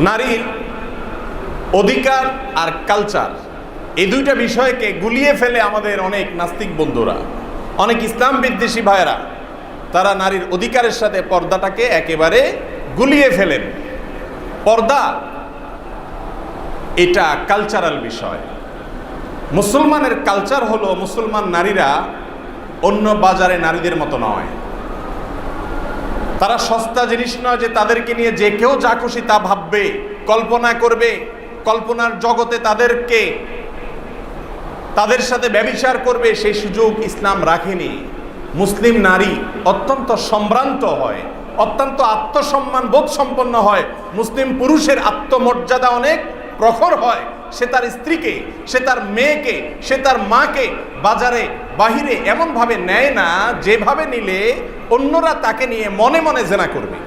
নারীর অধিকার আর কালচার এই দুইটা বিষয়কে গুলিয়ে ফেলে আমাদের অনেক নাস্তিক বন্ধুরা। অনেক ইসলাম বিদ্বেষী ভাইয়েরা, তারা নারীর অধিকারের সাথে পর্দাটাকে একেবারে গুলিয়ে ফেলেন। পর্দা, এটা কালচারাল বিষয়। মুসলমানের কালচার হলো মুসলমান নারীরা অন্য বাজারে নারীদের মতো নয়। তারা সস্তা জিনিস নয় যে তাদেরকে নিয়ে যে কেউ যা খুশি তা ভাববে, কল্পনা করবে, কল্পনার জগতে তাদেরকে, তাদের সাথে ব্যবিচার করবে, সেই সুযোগ ইসলাম রাখেনি। মুসলিম নারী অত্যন্ত সম্ভ্রান্ত হয়, অত্যন্ত আত্মসম্মান বোধ সম্পন্ন হয়, মুসলিম পুরুষের আত্মমর্যাদা অনেক প্রখর হয়। সে তার স্ত্রীকে, সে তার মেয়েকে, সে তার মাকে বাজারে, বাহিরে এমনভাবে নেয় না, যেভাবে নিলে অন্যরা তাকে নিয়ে মনে মনে জেনা করবে।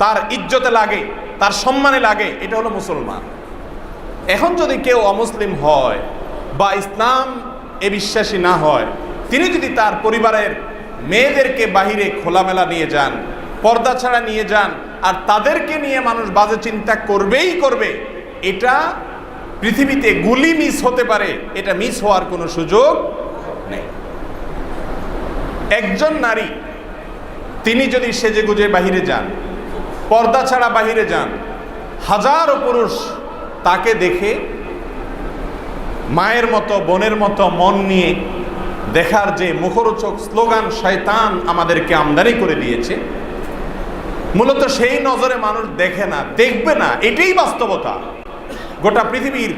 তার ইজ্জতে লাগে, তার সম্মানে লাগে, এটা হলো মুসলমান। এখন যদি কেউ অমুসলিম হয় বা ইসলাম এ বিশ্বাসী না হয়, তিনি যদি তার পরিবারের মেয়েদেরকে বাহিরে খোলামেলা নিয়ে যান, পর্দা ছাড়া নিয়ে যান, আর তাদেরকে নিয়ে মানুষ বাজে চিন্তা করবেই করবে, এটা পৃথিবীতে গুলি মিস হতে পারে, এটা মিস হওয়ার কোনো সুযোগ নেই। একজন নারী, তিনি যদি সেজে গুজে বাহিরে যান, পর্দা ছাড়া বাহিরে যান, হাজারো পুরুষ তাকে দেখে মায়ের মতো, বোনের মতো মন নিয়ে দেখার যে মুখরোচক স্লোগান শয়তান আমাদেরকে আমদানি করে দিয়েছে, মূলত সেই নজরে মানুষ দেখে না, দেখবে না, এটাই বাস্তবতা। গোটা পৃথিবীর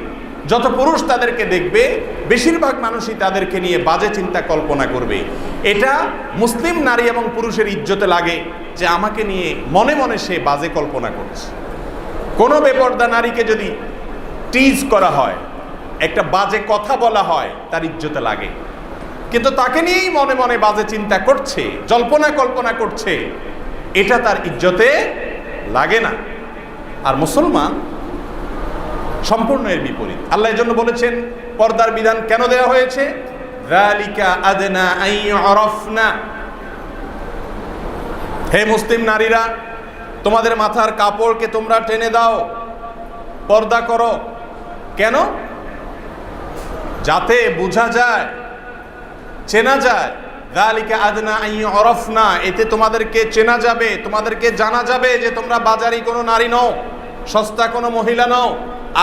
যত পুরুষ তাদেরকে দেখবে, বেশিরভাগ মানুষই তাদেরকে নিয়ে বাজে চিন্তা কল্পনা করবে। এটা মুসলিম নারী এবং পুরুষের ইজ্জতে লাগে যে আমাকে নিয়ে মনে মনে সে বাজে কল্পনা করছে। কোনো বেপর্দা নারীকে যদি টিজ করা হয়, একটা বাজে কথা বলা হয়, তার ইজ্জতে লাগে। কিন্তু তাকে নিয়েই মনে মনে বাজে চিন্তা করছে, জল্পনা কল্পনা করছে, এটা তার ইজ্জতে লাগে না। আর মুসলমান সম্পূর্ণ এর বিপরীত। আল্লাহ জন্য বলেছেন, পর্দার বিধান কেন দেওয়া হয়েছে? হে মুসলিম নারীরা, তোমাদের মাথার কাপড়কে তোমরা টেনে দাও, পর্দা করো। কেন? যাতে বোঝা যায়, চেনা যায় গালিকা আদনা আই অরফনা এতে তোমাদেরকে চেনা যাবে, তোমাদেরকে জানা যাবে যে তোমরা বাজারি কোনো নারী নও, সস্তা কোনো মহিলা নও।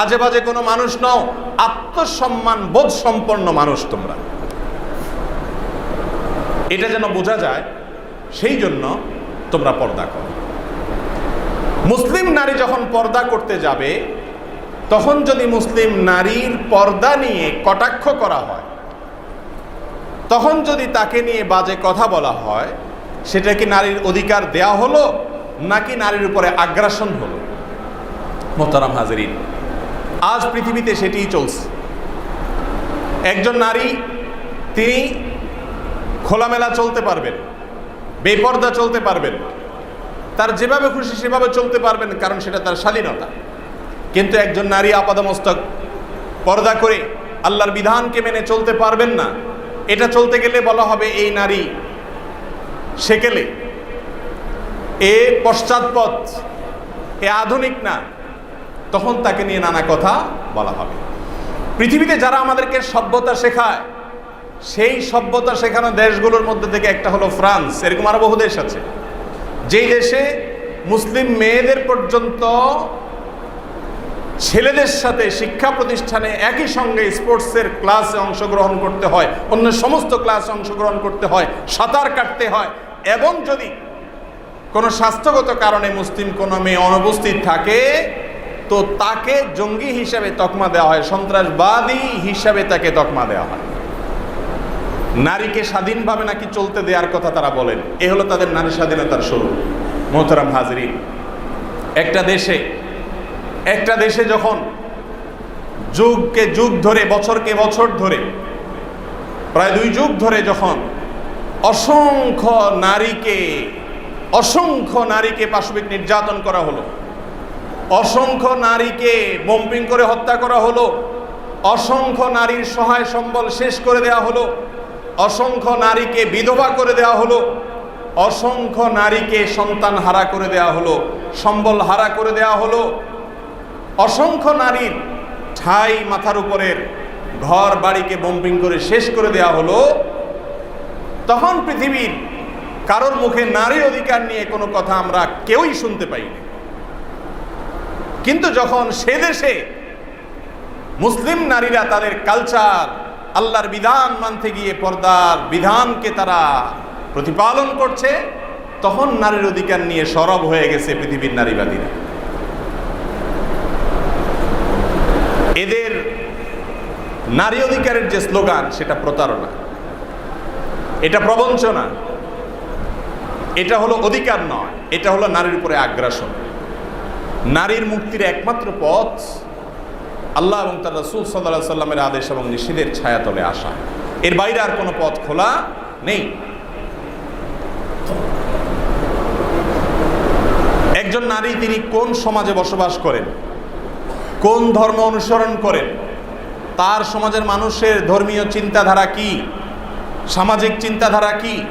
আজে বাজে কোনো মানুষ নও, আত্মসম্মান বোধ সম্পন্ন মানুষ তোমরা। এটা যেন বোঝা যায়, সেই জন্য তোমরা পর্দা করো। মুসলিম নারী যখন পর্দা করতে যাবে, তখন যদি মুসলিম নারীর পর্দা নিয়ে কটাক্ষ করা হয়, তখন যদি তাকে নিয়ে বাজে কথা বলা হয়, সেটা কি নারীর অধিকার দেয়া হলো, নাকি নারীর উপরে আগ্রাসন হলো? মোহতারাম হাজরিন আজ পৃথিবীতে সেটিই চলছে। একজন নারী, তিনি খোলামেলা চলতে পারবেন, বেপর্দা চলতে পারবেন, তার যেভাবে খুশি সেভাবে চলতে পারবেন, কারণ সেটা তার স্বাধীনতা কিন্তু একজন নারী আপাদমস্তক, পর্দা করে আল্লাহর বিধানকে মেনে চলতে পারবেন না, এটা চলতে গেলে বলা হবে এই নারী সেকেলে। এ পশ্চাৎপদ, এ আধুনিক না তখন তাকে নিয়ে নানা কথা বলা হবে। পৃথিবীতে যারা আমাদেরকে সভ্যতা শেখায়, সেই সভ্যতা শেখানো দেশগুলোর মধ্যে থেকে একটা হলো ফ্রান্স, এরকম আরও বহু দেশ আছে। যেই দেশে মুসলিম মেয়েদের পর্যন্ত ছেলেদের সাথে শিক্ষা প্রতিষ্ঠানে একই সঙ্গে স্পোর্টসের ক্লাসে অংশগ্রহণ করতে হয়, অন্য সমস্ত ক্লাসে অংশগ্রহণ করতে হয়, সাঁতার কাটতে হয়, এবং যদি কোনো স্বাস্থ্যগত কারণে মুসলিম কোনো মেয়ে অনুপস্থিত থাকে তো তাকে জঙ্গি হিসাবে তকমা দেওয়া হয়, সন্ত্রাসবাদী হিসাবে তাকে তকমা দেওয়া হয়। নারীকে স্বাধীনভাবে নাকি চলতে দেওয়ার কথা তারা বলেন, এ হলো তাদের নারী স্বাধীনতার শুরু। মোহতারাম হাজরিন, একটা দেশে একটা দেশে যখন যুগকে যুগ ধরে, বছরকে বছর ধরে, প্রায় দুই যুগ ধরে যখন অসংখ্য নারীকে অসংখ্য নারীকে পাশবিক নির্যাতন করা হলো অসংখ্য নারীকে বম্পিং করে হত্যা করা হলো, অসংখ্য নারীর সহায় সম্বল শেষ করে দেওয়া হলো, অসংখ্য নারীকে বিধবা করে দেওয়া হলো, অসংখ্য নারীকে সন্তান হারা করে দেওয়া হলো, সম্বল হারা করে দেওয়া হলো, অসংখ্য নারীর ঠাই মাথার উপরের ঘর বাড়িকে বম্পিং করে শেষ করে দেয়া হলো, তখন পৃথিবীর কারোর মুখে নারী অধিকার নিয়ে কোনো কথা আমরা কেউই শুনতে পাইনি। কিন্তু যখন সে দেশে মুসলিম নারীরা তাদের কালচার আল্লাহর বিধান মানতে গিয়ে পর্দার বিধানকে তারা প্রতিপালন করছে, তখন নারীর অধিকার নিয়ে সরব হয়ে গেছে পৃথিবীর নারীবাদীরা। এদের নারী অধিকারের যে স্লোগান, সেটা প্রতারণা। এটা প্রবঞ্চনা। এটা হলো অধিকার নয়, এটা হলো নারীর উপরে আগ্রাসন। নারীর মুক্তির একমাত্র পথ আল্লাহ এবং তার রসুল সাল্লাহ সাল্লামের আদেশ এবং নিষেধের ছায়াতলে আসা। এর বাইরে আর কোনো পথ খোলা নেই। একজন নারী তিনি কোন সমাজে বসবাস করেন? কোন ধর্ম অনুসরণ করেন? তার সমাজের মানুষের ধর্মীয় চিন্তাধারা কি? সামাজিক চিন্তাধারা কি?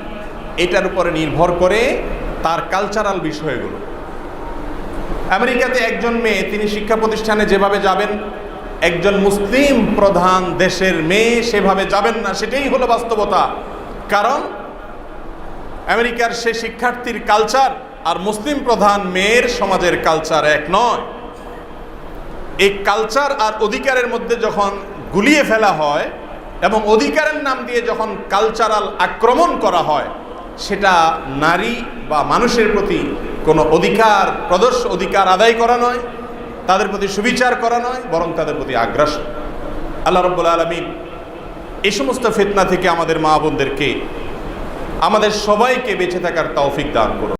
এটার উপরে নির্ভর করে তার কালচারাল বিষয়গুলো। আমেরিকাতে একজন মেয়ে, তিনি শিক্ষা প্রতিষ্ঠানে যেভাবে যাবেন, একজন মুসলিম প্রধান দেশের মেয়ে সেভাবে যাবেন না, সেটাই হলো বাস্তবতা। কারণ আমেরিকার সে শিক্ষার্থীর কালচার আর মুসলিম প্রধান মেয়ের সমাজের কালচার এক নয়। এই কালচার আর অধিকারের মধ্যে যখন গুলিয়ে ফেলা হয় এবং অধিকারের নাম দিয়ে যখন কালচারাল আক্রমণ করা হয়, সেটা নারী বা মানুষের প্রতি কোনো অধিকার, প্রদর্শ অধিকার আদায় করা নয়, তাদের প্রতি সুবিচার করা নয়, বরং তাদের প্রতি আগ্রাস আল্লাহ রব্বুল আলমিন এই সমস্ত ফেতনা থেকে আমাদের মা বোনদেরকে, আমাদের সবাইকে বেঁচে থাকার তৌফিক দান করুন।